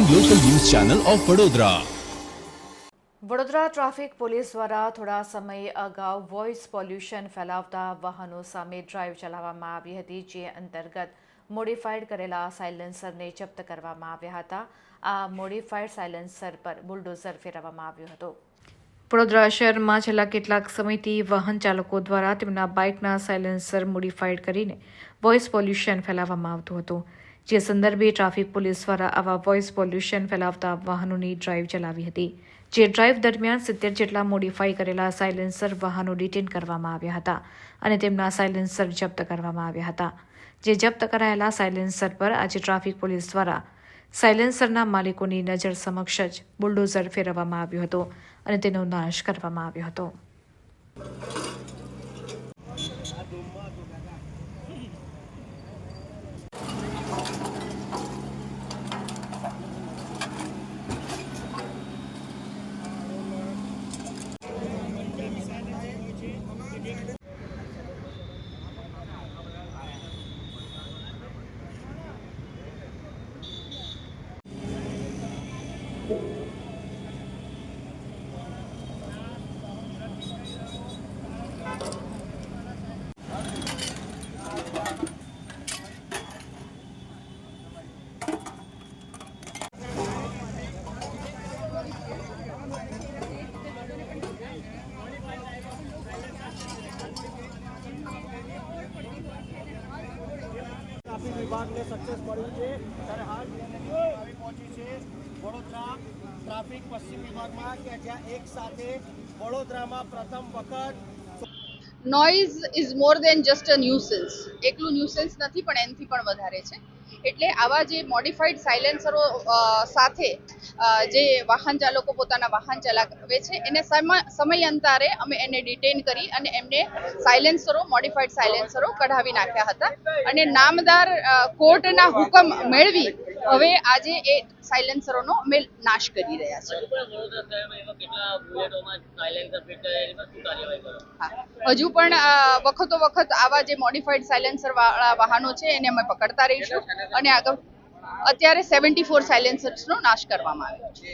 Channel of Vadodara Vadodara traffic police દ્વારા થોડા સમય અગાઉ વોઇસ પોલ્યુશન ફેલાવતા વાહનો સામે ડ્રાઈવ ચલાવવામાં આવી હતી જે અંતર્ગત મોડિફાઈડ કરેલા સાયલેન્સરને જપ્ત કરવામાં આવ્યા હતા. આ મોડિફાઈડ સાયલેન્સર પર બુલડોઝર ફેરવવામાં આવ્યું હતું. વડોદરા શહેરમાં છેલ્લા કેટલાક સમયથી વાહન ચાલકો દ્વારા તેમના બાઇકના સાયલેન્સર મોડિફાઈડ કરીને વોઇસ પોલ્યુશન ફેલાવવામાં આવતું હતું. જે સંદર્ભે ટ્રાફિક પોલીસ દ્વારા આવા વોઇસ પોલ્યુશન ફેલાવતા વાહનોની ડ્રાઈવ ચલાવી હતી. જે ડ્રાઈવ દરમિયાન સિત્તેર જેટલા મોડિફાઈ કરેલા સાયલેન્સર વાહનો ડિટેન કરવામાં આવ્યા હતા અને તેમના સાયલેન્સર જપ્ત કરવામાં આવ્યા હતા. જે જપ્ત કરાયેલા સાયલેન્સર પર આજે ટ્રાફિક પોલીસ દ્વારા સાયલેન્સરના માલિકોની નજર સમક્ષ જ બુલડોઝર ફેરવવામાં આવ્યો હતો અને તેનો નાશ કરવામાં આવ્યો હતો. Thank you. વિભાગને સક્સેસ મળ્યું છે. ત્યારે હાલ આવી પહોંચી છે વડોદરા ટ્રાફિક પશ્ચિમ વિભાગમાં કે જ્યાં એક સાથે વડોદરામાં પ્રથમ વખત noise is more than just a nuisance એકલું ન્યુસન્સ નથી, પણ એનથી પણ વધારે છે. એટલે આવા જે મોડિફાઈડ સાયલેન્સરો સાથે જે વાહન ચાલકો પોતાના વાહન ચલાવે છે, એને સમય, સમયાંતરે અમે એને ડિટેન કરી અને એમને સાયલેન્સરો મોડિફાઈડ સાયલેન્સરો કઢાવી નાખ્યા હતા. અને નામદાર કોર્ટના હુકમ મેળવી હવે આજે એ સાયલેન્સરોનો અમે નાશ કરી રહ્યા છીએ. હજુ પણ વખતો વખત આવા જે મોડિફાઈડ સાયલેન્સર વાળા વાહનો છે એને અમે પકડતા રહીશું અને આગળ અત્યારે સેવન્ટી ફોર સાયલેન્સર્સનો નાશ કરવામાં આવ્યો છે.